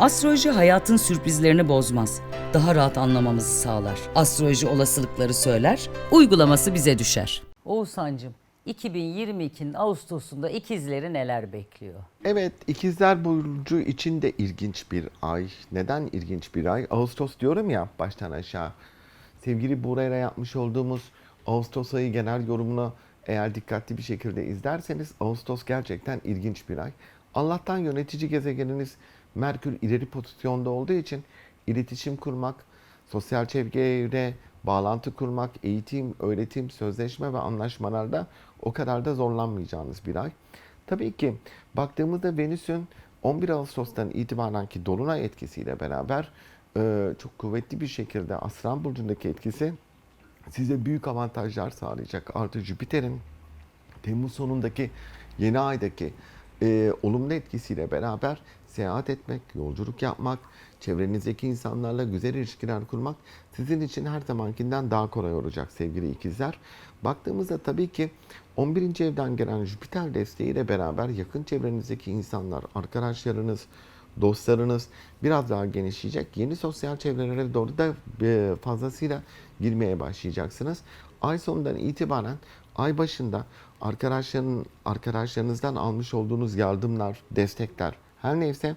Astroloji hayatın sürprizlerini bozmaz. Daha rahat anlamamızı sağlar. Astroloji olasılıkları söyler, uygulaması bize düşer. Oğuzhan'cığım 2022'nin Ağustos'unda ikizleri neler bekliyor? Evet, ikizler burcu için de ilginç bir ay. Neden ilginç bir ay? Ağustos diyorum ya baştan aşağı. Sevgili Buray'la yapmış olduğumuz Ağustos ayı genel yorumunu eğer dikkatli bir şekilde izlerseniz Ağustos gerçekten ilginç bir ay. Allah'tan yönetici gezegeniniz Merkür ileri pozisyonda olduğu için iletişim kurmak, sosyal çevreyle bağlantı kurmak, eğitim, öğretim, sözleşme ve anlaşmalarda o kadar da zorlanmayacağınız bir ay. Tabii ki baktığımızda Venüs'ün 11 Ağustos'tan itibarenki dolunay etkisiyle beraber e, çok kuvvetli bir şekilde Aslan Burcu'ndaki etkisi size büyük avantajlar sağlayacak. Artı Jüpiter'in Temmuz sonundaki yeni aydaki e, olumlu etkisiyle beraber seyahat etmek, yolculuk yapmak, çevrenizdeki insanlarla güzel ilişkiler kurmak sizin için her zamankinden daha kolay olacak sevgili ikizler. Baktığımızda tabii ki 11. evden gelen Jüpiter desteğiyle beraber yakın çevrenizdeki insanlar, arkadaşlarınız, dostlarınız biraz daha genişleyecek. Yeni sosyal çevrelere doğru da e, fazlasıyla girmeye başlayacaksınız. Ay sonundan itibaren ay başında arkadaşların arkadaşlarınızdan almış olduğunuz yardımlar, destekler her neyse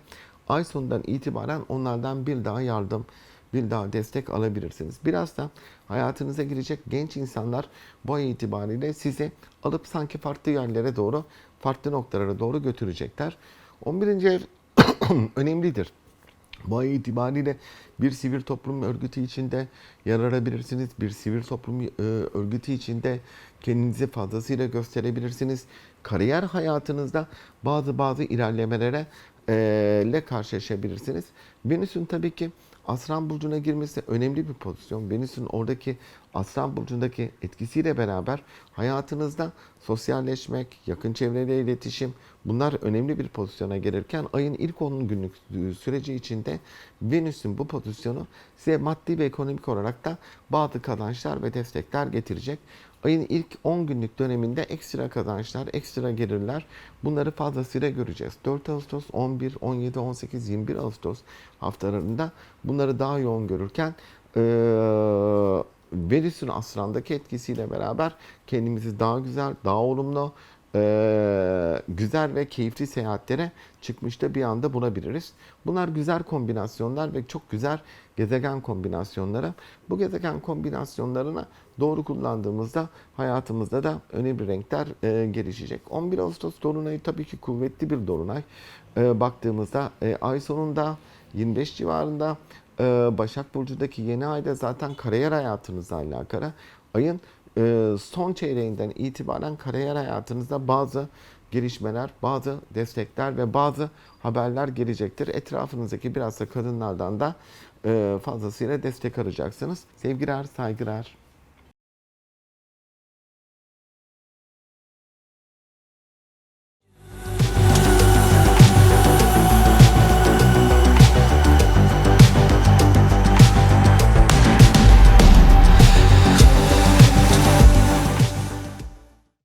ay sonundan itibaren onlardan bir daha yardım, bir daha destek alabilirsiniz. Biraz da hayatınıza girecek genç insanlar bu ay itibariyle sizi alıp sanki farklı yerlere doğru, farklı noktalara doğru götürecekler. 11. ev önemlidir. Bu ay itibariyle bir sivil toplum örgütü içinde yer arabilirsiniz. Bir sivil toplum e, örgütü içinde kendinizi fazlasıyla gösterebilirsiniz. Kariyer hayatınızda bazı bazı ilerlemelere e, ile karşılaşabilirsiniz. Venüs'ün tabii ki Aslan Burcu'na girmesi önemli bir pozisyon. Venüs'ün oradaki Aslan Burcu'ndaki etkisiyle beraber hayatınızda sosyalleşmek, yakın çevreyle iletişim bunlar önemli bir pozisyona gelirken ayın ilk 10 günlük süreci içinde Venüs'ün bu pozisyonu size maddi ve ekonomik olarak da bazı kazançlar ve destekler getirecek. Ayın ilk 10 günlük döneminde ekstra kazançlar, ekstra gelirler bunları fazlasıyla göreceğiz. 4 Ağustos, 11, 17, 18, 21 Ağustos haftalarında bunları daha yoğun görürken eee Venüs'ün Aslan'daki etkisiyle beraber kendimizi daha güzel, daha olumlu, eee, güzel ve keyifli seyahatlere çıkmışta bir anda bulabiliriz. Bunlar güzel kombinasyonlar ve çok güzel gezegen kombinasyonları. Bu gezegen kombinasyonlarını doğru kullandığımızda hayatımızda da önemli renkler eee, gelişecek. 11 Ağustos dolunayı tabii ki kuvvetli bir dolunay. Eee, baktığımızda eee, ay sonunda 25 civarında ee, Başak Burcu'daki yeni ayda zaten kariyer hayatınızla alakalı. Ayın e, son çeyreğinden itibaren kariyer hayatınızda bazı gelişmeler, bazı destekler ve bazı haberler gelecektir. Etrafınızdaki biraz da kadınlardan da e, fazlasıyla destek arayacaksınız. Sevgiler, saygılar.